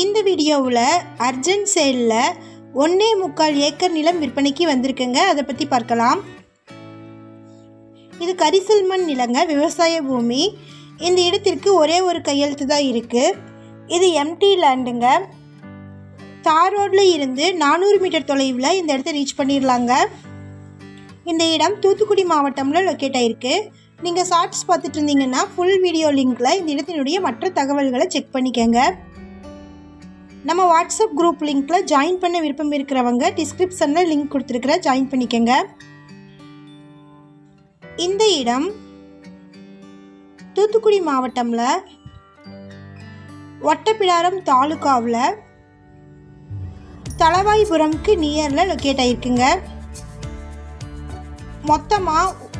இந்த வீடியோவில் அர்ஜென்ட் சேலில் ஒன்றே முக்கால் ஏக்கர் நிலம் விற்பனைக்கு வந்திருக்குங்க. அதை பற்றி பார்க்கலாம். இது கரிசல் மண் நிலங்க விவசாய பூமி. இந்த இடத்திற்கு ஒரே ஒரு கையெழுத்து தான் இருக்குது இது எம்டி லேண்டுங்க தார் ரோட்டில் இருந்து நானூறு மீட்டர் தொலைவில் இந்த இடத்த ரீச் பண்ணிடலாங்க இந்த இடம் தூத்துக்குடி மாவட்டமில் லொக்கேட் ஆகிருக்கு நீங்கள் ஷார்ட்ஸ் பார்த்துட்டு இருந்தீங்கன்னா ஃபுல் வீடியோ லிங்க்கில் இந்த இடத்தினுடைய மற்ற தகவல்களை செக் பண்ணிக்கோங்க. நம்ம வாட்ஸ்அப் குரூப் லிங்க்கில் ஜாயின் பண்ண விருப்பம் இருக்கிறவங்க டிஸ்கிரிப்ஷனில் லிங்க் கொடுத்துருக்குற ஜாயின் பண்ணிக்கோங்க. இந்த இடம் தூத்துக்குடி மாவட்டம்ல ஒட்டப்பிடாரம் தாலுகாவில் தளவாய்புரம்க்கு நியரில் லொக்கேட் ஆயிருக்குங்க. மொத்தமாக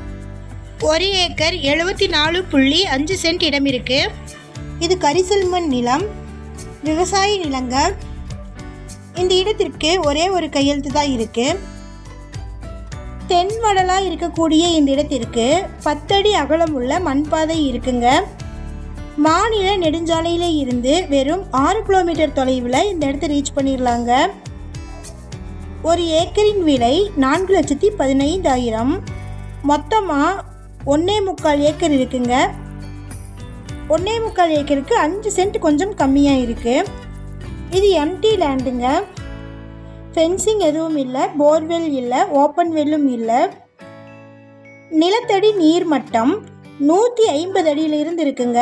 ஒரு ஏக்கர் எழுபத்தி நாலு புள்ளி அஞ்சு சென்ட் இடம் இருக்குது இது கரிசல்மன் நிலம். விவசாய நிலங்கள் இந்த இடத்திற்கு ஒரே ஒரு கையெழுத்து தான் இருக்கு தென்வடலாக இருக்கக்கூடிய இந்த இடத்திற்கு பத்தடி அகலம் உள்ள மண்பாதை இருக்குங்க. மாநில நெடுஞ்சாலையில இருந்து வெறும் ஆறு கிலோமீட்டர் தொலைவில் இந்த இடத்த ரீச் பண்ணிடலாங்க ஒரு ஏக்கரின் விலை நான்கு லட்சத்தி பதினைந்தாயிரம். மொத்தமாக ஒன்றே முக்கால் ஏக்கர் இருக்குங்க. ஒன்றே முக்கால் ஏக்கருக்கு அஞ்சு சென்ட் கொஞ்சம் கம்மியாக இருக்குது இது எம்டி லேண்டுங்க ஃபென்சிங் எதுவும் இல்லை போர்வெல் இல்லை ஓப்பன் வெல்லும் இல்லை. நிலத்தடி நீர் மட்டம் நூற்றி ஐம்பது அடியிலிருந்து இருக்குங்க.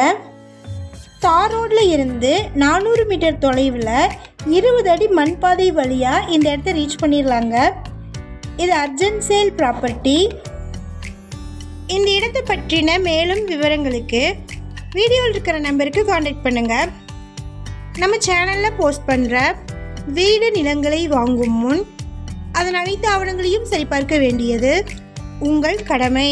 தார் ரோட்டில் இருந்து நானூறு மீட்டர் தொலைவில் இருபது அடி மண்பாதை வழியாக இந்த இடத்த ரீச் பண்ணிடலாங்க. இது அர்ஜென்ட் சேல் ப்ராப்பர்ட்டி இந்த இடத்தை பற்றின மேலும் விவரங்களுக்கு வீடியோவில் இருக்கிற நம்பருக்கு காண்டாக்ட் பண்ணுங்கள் நம்ம சேனலில் போஸ்ட் பண்ணுற வீடு நிலங்களை வாங்கும் முன் அதன் அனைத்து ஆவணங்களையும் சரிபார்க்க வேண்டியது உங்கள் கடமை.